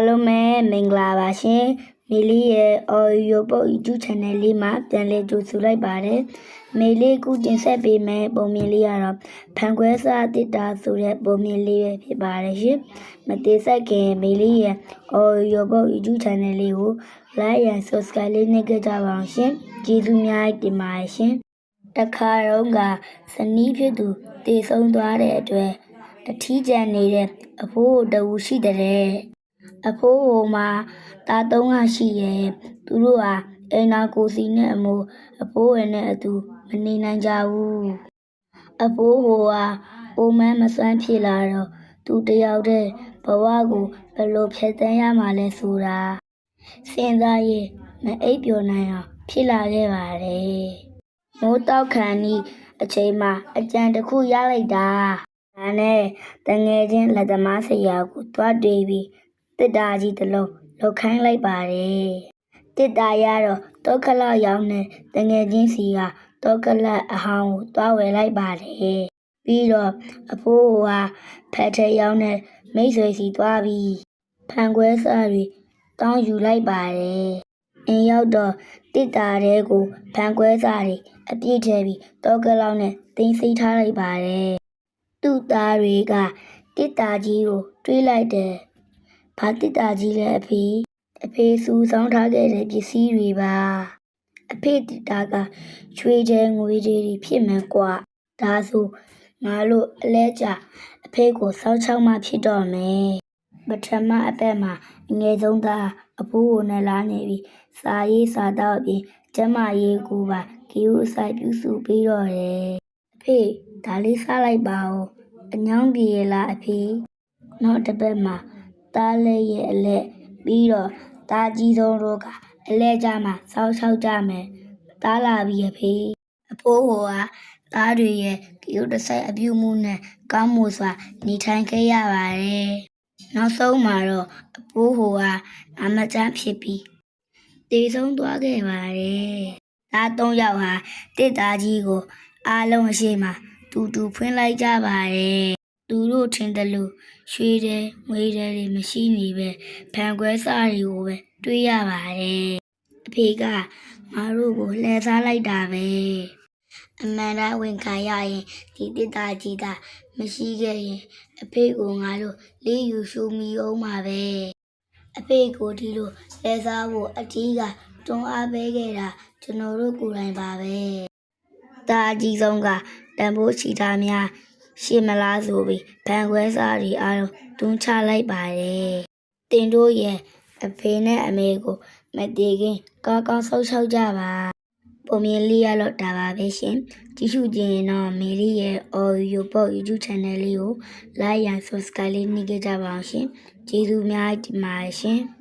အားလုံးပဲမင်္ဂလာပါရှင်မေလေးရဲ့ audio book YouTube channel လေးမှာပြန်လည်ကြိုဆိုလိုက်ပါတယ်မေလေးခုတင်ဆက်ပေးမယ့်ပုံမြင်လေးကတော့ဖန်ခွဲစားတစ်တာဆိုတဲ့ပုံမြင်လေးပဲဖြစ်ပါတယ်ရှင်မသေးဆက်ခင်မေလေးရဲ့ audio book YouTube channel လေးကို like and subscribe လေးနှိပ်ကြပါအောင်ရှင်ကျေးဇူးများတင်ပါတယ်ရှင်တခါတော့ကဇနီးဖြစ်သူတည်ဆုံးသွားတဲ့အတွက်တထီးကျန်နေတဲ့အဖိုးတဝူရှိတဲ့ အဖိုးဟိုမှာตาသုံးကရှိရဲ့သူတို့ဟာအိမ်နာကိုစီနဲ့အမိုးအဖိုးဝင်နဲ့အတူမနေနိုင်ကြဘူးအဖိုးဟိုဟာအိုမန်းမစွမ်းဖြစ်လာတော့သူတယောက်တည်းဘဝကိုဘယ်လိုဖြတ်သန်းရမှာလဲဆိုတာစဉ်းစားရင်မအိပ်ပျော်နိုင်အောင်ဖြစ်လာခဲ့ပါတယ်မိုးတောက်ခံဤအချိန်မှာအကြံတစ်ခုရလိုက်တာဒါနဲ့တငယ်ချင်းလက်သမားဆရာကိုတွားတွေ့ပြီး တစ်တာကြီးတစ်လုံးလောက်ခိုင်းလိုက်ပါတယ်တစ်တာရတော့တောကလရောက်နေတငယ်ချင်းစီကတောကလအဟောင်းကိုတွားဝယ်လိုက်ပါတယ်ပြီးတော့အဖိုးကဖက်ထဲရောက်နေမိတ်ဆွေစီတွားပြီးဖန်ခွဲစားတွေတောင်းယူလိုက်ပါတယ်အင်းရောက်တော့တစ်တာတဲ့ကိုဖန်ခွဲစားတွေအပြည့်ထဲပြီးတောကလောက်နဲ့တင်းစိထားလိုက်ပါတယ်သူ့သားတွေကတစ်တာကြီးကိုတွေးလိုက်တယ် ဘာတစ်တာကြီးလဲအဖေအဖေစူဆောင်းထားခဲ့တဲ့ပစ္စည်းတွေပါအဖေတစ်တာကချွေချဲငွေကြီးတွေဖြစ်မှန်กว่าဒါဆိုငါတို့အလဲကြအဖေကိုစောင်းချောင်းမှဖြစ်တော့မယ်ပထမအသက်မှာအငယ်ဆုံးသားအဖိုးကိုနဲ့လာနေပြီစာရေးစာတော့အပြင်ကျမရေးကိုပါကီဦးဆိုင်ပြုစုပြီးတော့တယ်အဖေဒါလေးစားလိုက်ပါဦးအညောင်းပြေလားအဖေနောက်တစ်ပတ်မှာ သားလေးရဲ့အလက်ပြီးတော့သားကြီးဆုံးတို့ကအလဲကြမှာစောက်ချောက်ကြမယ်သားလာပြီအဖေအဖိုးဟိုကသားတွေရဲ့ကိရုတဆိုင်အပြုမှုနဲ့ကောင်းမှုစွာနေထိုင်ခဲ့ရပါတယ်နောက်ဆုံးမှာတော့အဖိုးဟိုကအမချမ်းဖြစ်ပြီးတည်ဆုံးသွားခဲ့ပါတယ်သားသုံးယောက်ဟာတစ်သားကြီးကို အားလုံးအရှိမတူတူဖွင့်လိုက်ကြပါတယ် သူတို့ထင်တယ်လို့ရွှေတယ်ငွေတယ်တွေမရှိနေပဲဖန်ခွဲစားတွေကိုပဲတွေးရပါတယ်အဖေကငါတို့ကိုလှည့်စားလိုက်တာပဲအမှန်တရားဝင်ခံရရင်ဒီတစ်တာကြီးတာမရှိခဲ့ရင်အဖေကိုငါတို့လေးယူရှုမိအောင်ပါပဲအဖေကိုဒီလိုလှည့်စားဖို့အကြီးကတွန်းအားပေးခဲ့တာကျွန်တော်တို့ကိုယ်တိုင်ပါပဲတာအကြီးဆုံးကတန်ဖိုးချီတာများ ရှေ့မလားဆိုပြီးဗန်ခွဲစားတွေအားလုံးတွန်းချလိုက်ပါတယ်။တင်တို့ရဲ့အဖေနဲ့အမေကိုမတည်ခင်ကောင်းကောင်းဆောက်ရှောက်ကြပါ။ပုံမြင်လေးရတော့ဒါပါပဲရှင်။ကြည့်ရှုကြရင်တော့မေလေးရဲ့ audio book YouTube channel လေးကို like and subscribe လေးနှိပ်ကြပါအောင်ရှင်။ကျေးဇူးများတင်ပါတယ်ရှင်။